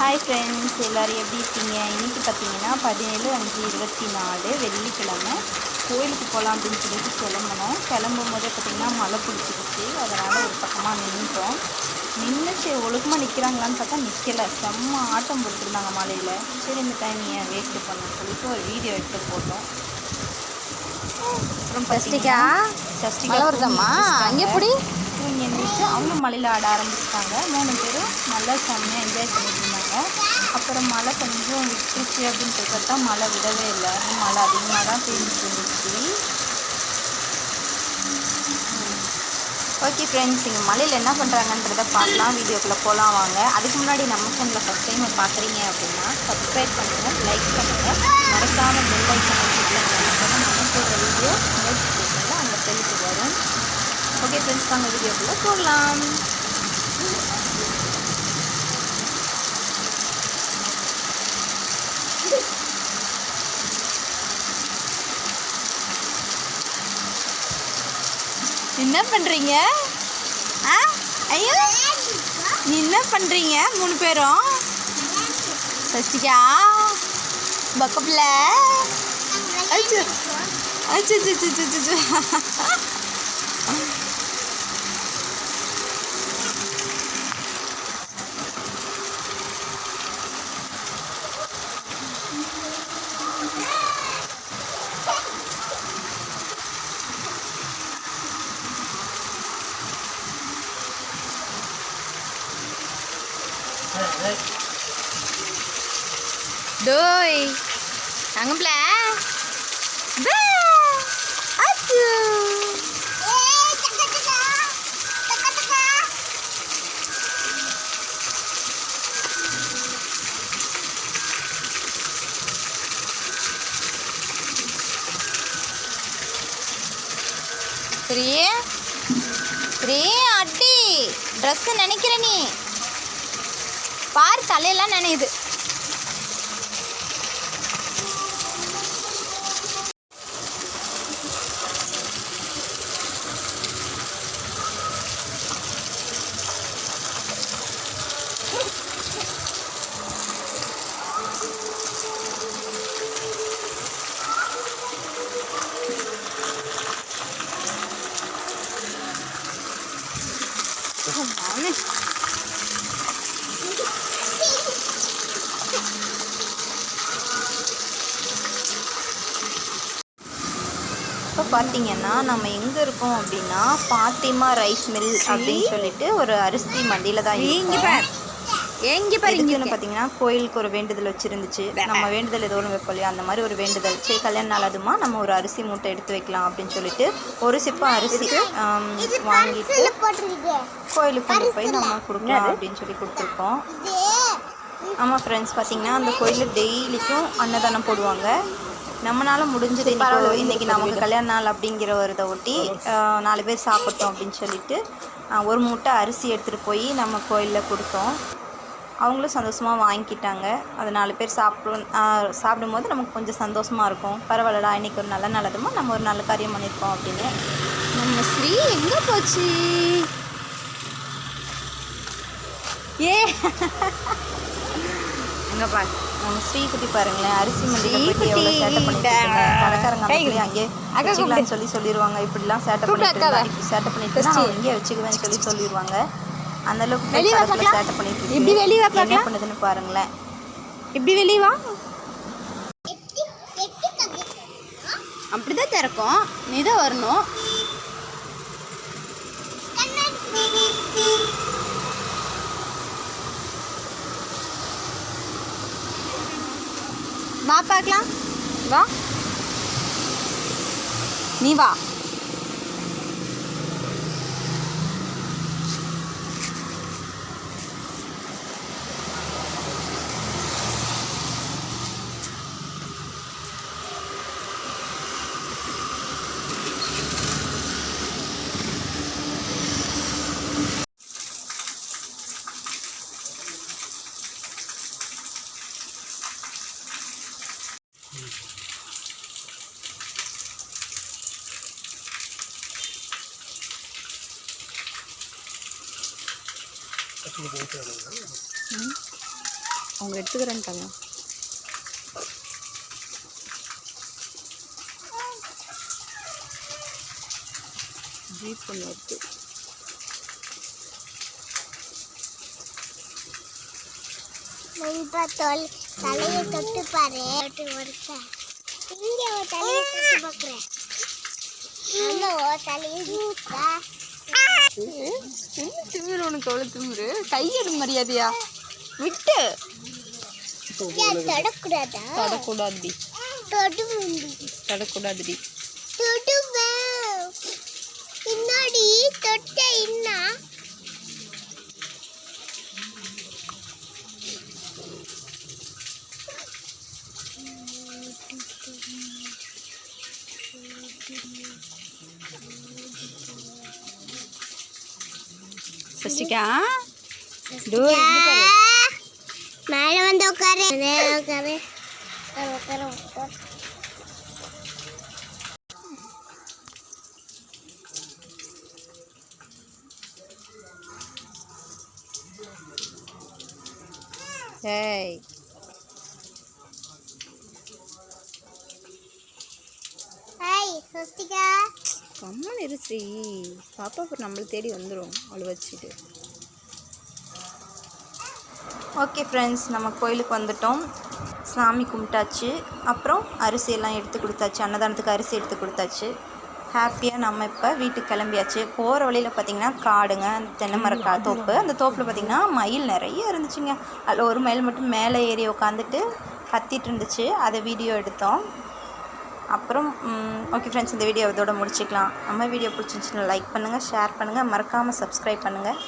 Hi friends எல்லோரும் எப்படி இருக்கீங்க? இன்றைக்கி பார்த்தீங்கன்னா பதினேழு அஞ்சு இருபத்தி நாலு வெள்ளிக்கிழமை. கோயிலுக்கு போகலாம் அப்படின்னு சொல்லிட்டு கிளம்புனோம். கிளம்பும் போதே பார்த்திங்கன்னா மழை பிடிச்சிருச்சு அதனால் ஒரு பக்கமாக நின்றுட்டோம் நின்று சரி ஒழுக்கமாக நிற்கிறாங்களான்னு பார்த்தா நிற்கலை செம்ம ஆட்டம் போட்டுருந்தாங்க மழையில். சரி இந்த டைம் ஏன் வேஸ்ட்டு பண்ணணும்னு சொல்லிட்டு ஒரு வீடியோ எடுத்து போட்டோம். அப்புறம் சஷ்டிகா? சஷ்டிகா வருதாம்மா? அங்கே எப்படி? தூங்கி எழுந்திரிச்சு அவங்களும் மழையில் ஆட ஆரம்பிச்சிட்டாங்க. மூணு பேரும் நல்லா செம்மையாக என்ஜாய் பண்ணிட்டு இருந்தாங்க அப்புறம் மழை கொஞ்சம் விட்டுச்சு அப்படின்னு சொல்லி பார்த்தா மழை விடவே இல்லை. மழை அதிகமாக தான் பெஞ்சிட்டு இருந்துச்சு. ஓகே ஃப்ரெண்ட்ஸ் இங்கே மலையில் என்ன பண்ணுறாங்கன்றத பார்க்கலாம். வீடியோக்குள்ளே போகலாம் வாங்க. அதுக்கு முன்னாடி நம்ம சேனலில் ஃபஸ்ட் டைம் பார்க்குறீங்க அப்படின்னா சப்ஸ்கிரைப் பண்ணுங்கள் லைக் பண்ணுங்கள் மறக்காமல் பெல் ஐக்கனை கிளிக் பண்ணுங்கள் நம்ம போடுற வீடியோ நோட்டிஃபிகேஷனில் அந்த செல்லுக்கு வரும். ஓகே ஃப்ரெண்ட்ஸ் வாங்க வீடியோக்குள்ளே போகலாம். என்ன பண்ணுறீங்க ஆ? ஐயோ! நீ என்ன பண்ணுறீங்க மூணு பேரும்? சஷ்டிகா பக்கப்பில் அச்சு அச்சு அச்சு. டோய் தங்கம்ல பிரியே பிரியே அட்டி ட்ரெஸ்ஸு நினைக்கிற நீ. பார் தலையெல்லாம் நினையுது. மாமி இப்போ பார்த்தீங்கன்னா நம்ம எங்கே இருக்கோம் அப்படின்னா பாத்திமா ரைஸ் மில் அப்படின்னு சொல்லிட்டு ஒரு அரிசி மண்டியில் தான் இங்க எங்க பாரு இங்க எதுக்குன்னு பார்த்தீங்கன்னா கோயிலுக்கு ஒரு வேண்டுதல் வச்சிருந்துச்சு. நம்ம வேண்டுதல் ஏதோ ஒன்று வைப்போம் இல்லையா? அந்த மாதிரி ஒரு வேண்டுதல். சரி கல்யாண நாள் அதுமா? நம்ம ஒரு அரிசி மூட்டை எடுத்து வைக்கலாம் அப்படின்னு சொல்லிட்டு ஒரு சிப்ப அரிசி வாங்கிட்டு கோயிலுக்கு கொண்டு போய் நம்ம கொடுக்கலாம் அப்படின்னு சொல்லி கொடுத்துருக்கோம். ஆமாம் ஃப்ரெண்ட்ஸ் பார்த்தீங்கன்னா அந்த கோயிலில் டெய்லிக்கும் அன்னதானம் போடுவாங்க. நம்மளால முடிஞ்சது இன்னைக்கு இன்னைக்கு நமக்கு கல்யாண நாள் அப்படிங்கிற ஒரு இதை ஒட்டி நாலு பேர் சாப்பிட்டோம் அப்படின்னு சொல்லிட்டு ஒரு மூட்டை அரிசி எடுத்துகிட்டு போய் நம்ம கோயிலில் கொடுத்தோம். அவங்களும் சந்தோஷமாக வாங்கிக்கிட்டாங்க. அது நாலு பேர் சாப்பிடும் சாப்பிடும்போது நமக்கு கொஞ்சம் சந்தோஷமாக இருக்கும். பரவாயில்லடா இன்னைக்கு ஒரு நல்ல நல்லதுமா நம்ம ஒரு நல்ல காரியம் பண்ணியிருக்கோம் அப்படின்னு. நம்ம ஸ்ரீ எங்க போச்சு? ஏ. அங்க பாரு நம்ம ஸ்ரீகுட்டி பாருங்களேன் அரிசி. கடைக்காரங்க அங்கேயே வச்சுக்கலாம்னு சொல்லி சொல்லிடுவாங்க இப்படிலாம் சேட்டை பண்ணிட்டு இப்படி சேட்டை பண்ணிட்டு நான் இங்கேயே வச்சுக்குவேன்னு சொல்லி சொல்லிடுவாங்க அந்த அளவுக்கு வெளிய பார்க்கலாம். சேட்டை பண்ணிட்டு. இப்படி வெளிய வா என்ன பார்க்கலாம். பண்ணுதுன்னு பாருங்களேன். இப்படி வெளியே வா. அப்படிதான் திறக்கும். நீ தான் வரணும். வா பார்க்கலாம். வா. நீ வா. அவங்க எடுத்துக்கிறேன் ஜீப் ஒன்று இருக்கு. லைட்டாக தலையை தொட்டு பாரு. தொட்டு ஒருக்க இங்க ஒரு தலையை தொட்டு பார்க்குறேன் அங்க ஒரு தலையை சுத்தா. என்ன திமிரு உனக்கு அவ்வளோ திமிரு? கையெடு மரியாதையா. விட்டு. தொடக்கூடாதா? தொடக்கூடாதுடி. தொடக்கூடாதுடி. தொடுவேன். பின்னாடி தொட்ட இன்னா சஷ்டிகா இதோ இங்க பாரு மேல வந்து உட்காரு மேல உட்காரு உட்காரு உட்காரு ஏய் ஹாய் சஸ்திகா. கம்மன் இரு ஸ்ரீ. பாப்பா அப்புறம் நம்மளை தேடி வந்துடும் அவளை வச்சுட்டு. ஓகே ஃப்ரெண்ட்ஸ் நம்ம கோயிலுக்கு வந்துட்டோம். சாமி கும்பிட்டாச்சு. அப்புறம் அரிசி எல்லாம் எடுத்து கொடுத்தாச்சு. அன்னதானத்துக்கு அரிசி எடுத்து கொடுத்தாச்சு. ஹாப்பியாக நம்ம இப்போ வீட்டுக்கு கிளம்பியாச்சு. போகிற வழியில் பார்த்திங்கன்னா காடுங்க தென்னை மர கா தோப்பு. அந்த தோப்பில் பார்த்திங்கன்னா மயில் நிறைய இருந்துச்சுங்க. அதில் ஒரு மயில் மட்டும் மேலே ஏறி உட்காந்துட்டு கத்திட்டு இருந்துச்சு. அதை வீடியோ எடுத்தோம். அப்புறம் ஓகே ஃப்ரெண்ட்ஸ் இந்த வீடியோ இதோட முடிச்சுக்கலாம். நம்ம வீடியோ பிடிச்சிருந்துச்சுன்னா லைக் பண்ணுங்கள் ஷேர் பண்ணுங்கள் மறக்காமல் சப்ஸ்கிரைப் பண்ணுங்கள்